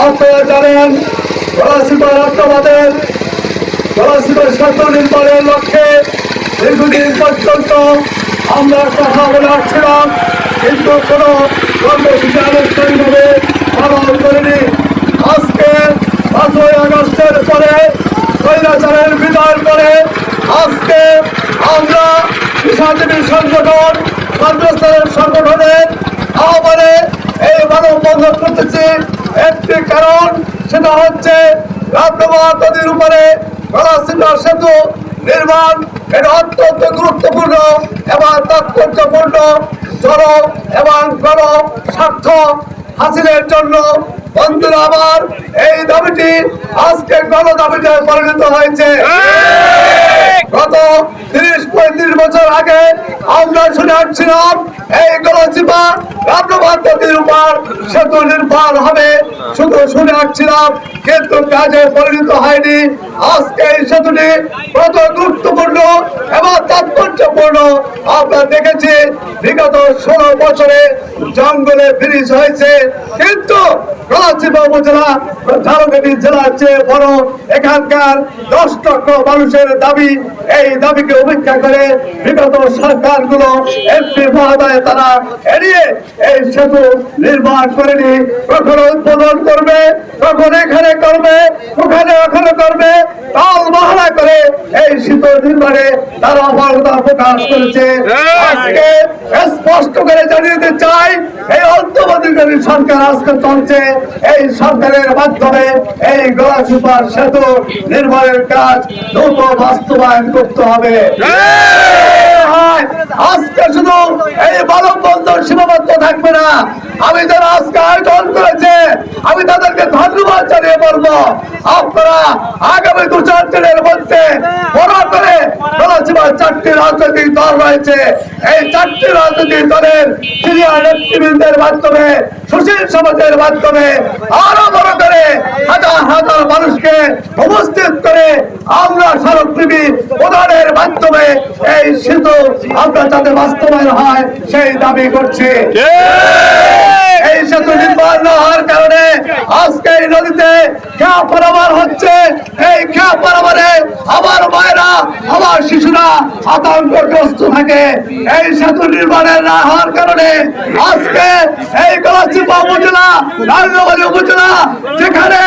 আপনারা জানেন গলাচিপা রাষ্ট্রবাদের গলাচিপা সত্য নির্মাণের লক্ষ্যে দীর্ঘদিন পর্যন্ত আমরা কথা বলে আসছিলাম কিন্তু কোনো কর্মসূচি আনুষ্ঠানিকভাবে পালন করিনি। আজকে পাঁচই আগস্টের পরে স্বৈরাচারের বিদায়ের পরে আজকে আমরা পেশাজীবী সংগঠন, কর্মস্থলের সংগঠনের আহ্বানে এই মানববন্ধন করতেছি। একটি কারণ সেটা হচ্ছে রামপ্রভাত নদীর উপরে গলাচিপা সেতু নির্মাণ এটা অত্যন্ত গুরুত্বপূর্ণ এবং তাৎপর্যপূর্ণ জন এবং গণ স্বার্থ হাসিলের জন্য। বন্ধুরা আমার এই দাবিটি আজকে গণ দাবিতে পরিণত হয়েছে। গত পঁয়ত্রিশ বছর আগে আমরা শুনে আসছিলাম, এই গলচিপা নদীর উপর সেতু নির্মাণ হবে। শুধু শুনে আসছিলাম, কিন্তু কাজে পরিণত হয়নি। আজকে এই সেতুটি কত গুরুত্বপূর্ণ এবং তাৎপর্যপূর্ণ। আমরা দেখেছি, বিগত ষোলো বছরে জঙ্গলে ব্রিজ হয়েছে, কিন্তু উপজেলা ঝালকাঠি জেলার চেয়ে বড় এখানকার দশ লক্ষ মানুষের দাবি এই দাবিকে উপেক্ষা করে বিগত সরকারগুলো এমপি মহোদয় তারা এড়িয়ে এই সেতু নির্মাণ করেনি। কখনো উদ্বোধন করবে কখন এখানে করবে ওখানে ওখানে করবে তাল মহড়া করে এই সেতু নির্মাণে তারা অপারগতা প্রকাশ করেছে। আজকে স্পষ্ট করে জানিয়ে দিতে চাই এই অন্তর্বর্তীকালীন সরকার আজকে চলছে, এই সরকারের মাধ্যমে এই গলা সুপার সেতু নির্মাণের কাজ দ্রুত বাস্তবায়ন করতে হবে। আজকে শুধু এই মানব বন্ধন সীমাবদ্ধ থাকবে না, আমি যারা আজকে আয়োজন করেছে, আমি তাদেরকে ধন্যবাদ জানিয়ে বলব, আপনারা আগামী দু চার দিনের মধ্যে বড় করে চারটি রাজনৈতিক দল রয়েছে। এই চারটি রাজনৈতিক দলের মাধ্যমে আরও বড় করে হাজার হাজার মানুষকে উপস্থিত করে আমরা মাধ্যমে এই আমরা বাস্তবায়ন হয়, সেই দাবি করছি এই সেতু নির্মাণ না হওয়ার কারণে আজকে এই নদীতে খেয়া পারাবার হচ্ছে এই খেয়া পারাবারে আমার মায়েরা আমার শিশুরা আতঙ্কগ্রস্ত থাকে। এই সেতু নির্মাণের না হওয়ার কারণে আজকে এই গলাচিপা উপজেলা রাজনগরী উপজেলা, যেখানে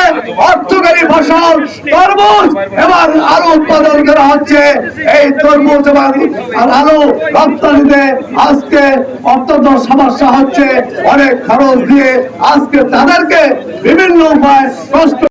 অর্থকারী ফসল, তরমুজ এবং আলু উৎপাদন করা হচ্ছে, এই তরমুজ এবং আলু রপ্তানিতে আজকে অত্যন্ত সমস্যা হচ্ছে। অনেক খরচ দিয়ে আজকে তাদেরকে বিভিন্ন উপায় কষ্ট